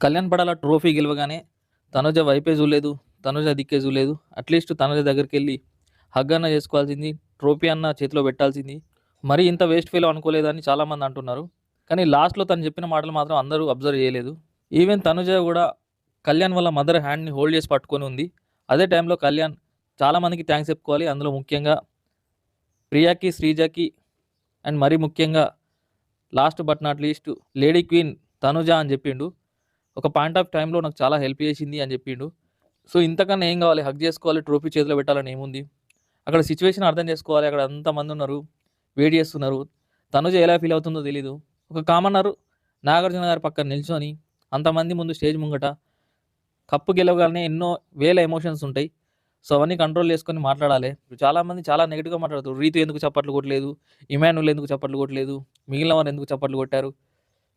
Kalyan Padala trophy గెలవగానే తనుజ వైపే చూడలేదు తనుజ దిక్కే చూడలేదు. అట్లీస్ట్ తనుజ దగ్గరికి వెళ్ళి హగ్ అన్న చేసుకోవాల్సింది ట్రోఫీ అన్న చేతిలో పెట్టాల్సింది. మరి ఇంత వేస్ట్ ఫీల్ అనుకోలేదని చాలామంది అంటున్నారు. కానీ లాస్ట్లో తను చెప్పిన మాటలు మాత్రం అందరూ అబ్జర్వ్ చేయలేదు. ఈవెన్ తనుజ కూడా కళ్యాణ్ వాళ్ళ మదర్ హ్యాండ్ని హోల్డ్ చేసి పట్టుకొని ఉంది. అదే టైంలో కళ్యాణ్ చాలామందికి థ్యాంక్స్ చెప్పుకోవాలి. అందులో ముఖ్యంగా ప్రియాకి శ్రీజకి అండ్ మరీ ముఖ్యంగా last but not least lady queen Tanuja అని చెప్పిండు. ఒక పాయింట్ ఆఫ్ టైంలో నాకు చాలా హెల్ప్ చేసింది అని చెప్పిండు. సో ఇంతకన్నా ఏం కావాలి? హక్ చేసుకోవాలి ట్రోఫీ చేతిలో పెట్టాలని ఏముంది? అక్కడ సిచ్యువేషన్ అర్థం చేసుకోవాలి. అక్కడ అంతమంది ఉన్నారు వెయిట్ చేస్తున్నారు. తనుజ ఎలా ఫీల్ అవుతుందో తెలీదు. ఒక కామన్నర్ నాగార్జున గారి పక్కన నిల్చొని అంతమంది ముందు స్టేజ్ ముంగట కప్పు గెలవగానే ఎన్నో వేల ఎమోషన్స్ ఉంటాయి. సో అవన్నీ కంట్రోల్ చేసుకొని మాట్లాడాలి. చాలామంది చాలా నెగిటివ్గా మాట్లాడుతారు రీతు ఎందుకు చప్పట్లు కొట్టలేదు? ఇమానుల్ ఎందుకు చప్పట్లు కొట్టలేదు? మిగిలిన వారు ఎందుకు చప్పట్లు కొట్టారు?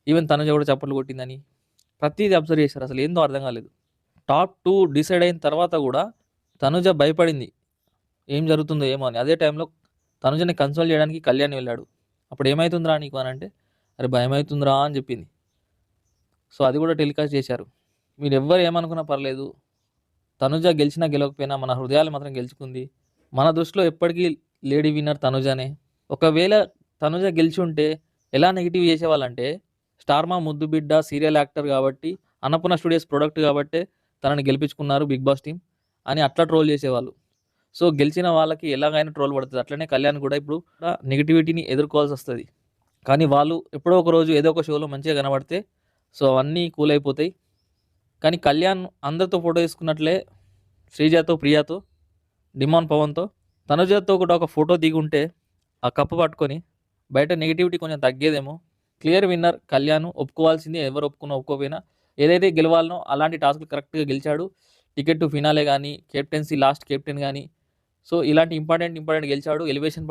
ఈవెన్ తనుజ కూడా చప్పట్లు కొట్టిందని. ప్రతిదీ అబ్జర్వ్ చేశారు. అసలు ఏందో అర్థం కాలేదు. టాప్ టూ డిసైడ్ అయిన తర్వాత కూడా తనుజ భయపడింది. ఏం జరుగుతుందో ఏమో అని. అదే టైంలో తనుజని కన్సోల్ చేయడానికి కళ్యాణ్ వెళ్ళాడు. అప్పుడు ఏమవుతుందిరా నీకు అని అంటే అరే భయం అవుతుందిరా అని చెప్పింది. సో అది కూడా టెలికాస్ట్ చేశారు. మీరు ఎవ్వరు ఏమనుకున్నా పర్లేదు. తనుజ గెలిచినా గెలవకపోయినా మన హృదయాలు మాత్రం గెలుచుకుంది. మన దృష్టిలో ఎప్పటికీ లేడీ విన్నర్ తనుజనే. ఒకవేళ తనుజ గెలిచి ఉంటే ఎలా నెగిటివ్ చేసేవాళ్ళంటే స్టార్మా ముద్దు బిడ్డ సీరియల్ యాక్టర్ కాబట్టి అన్నపూర్ణ స్టూడియోస్ ప్రొడక్ట్ కాబట్టే తనని గెలిపించుకున్నారు బిగ్ బాస్ టీం అని అట్లా ట్రోల్ చేసేవాళ్ళు. సో గెలిచిన వాళ్ళకి ఎలాగైనా ట్రోల్ పడుతుంది. అట్లనే కళ్యాణ్ కూడా ఇప్పుడు నెగిటివిటీని ఎదుర్కోవాల్సి వస్తుంది. కానీ వాళ్ళు ఎప్పుడో ఒక రోజు ఏదో ఒక షోలో మంచిగా కనబడితే సో అవన్నీ కూల్ అయిపోతాయి. కానీ కళ్యాణ్ అందరితో ఫోటో తీసుకున్నట్లే శ్రీజాతో ప్రియాతో డిమాన్ పవన్తో తనుజాతో కూడా ఒక ఫోటో దిగుంటే ఆ కప్పు పట్టుకొని బయట నెగిటివిటీ కొంచెం తగ్గేదేమో క్లియర్ విన్నర్ కళ్యాణ్ ఒప్పుకోవాల్సింది ఎవరు ఒప్పుకున్నా ఒప్పుకోపోయినా ఏదైతే గెలవాలనో అలాంటి టాస్క్లు కరెక్ట్గా గెలిచాడు. టికెట్ టు ఫినాలే కానీ కెప్టెన్సీ లాస్ట్ కెప్టెన్ కానీ సో ఇలాంటి ఇంపార్టెంట్ ఇంపార్టెంట్ గెలిచాడు. ఎలివేషన్